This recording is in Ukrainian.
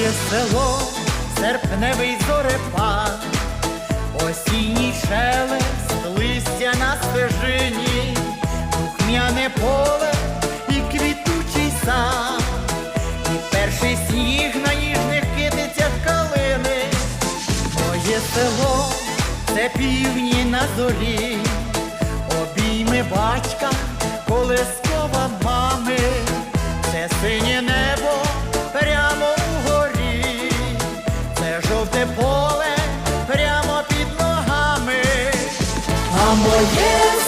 є село, серпневий зорепад, осінній шелест, листя на стежині, духмяне поле і квітучий сад, і перший сніг на ніжних китицях калини, моє село це півні на зорі, обійми батька, колескова мами, це синє небо. жовте поле прямо під ногами, а моє.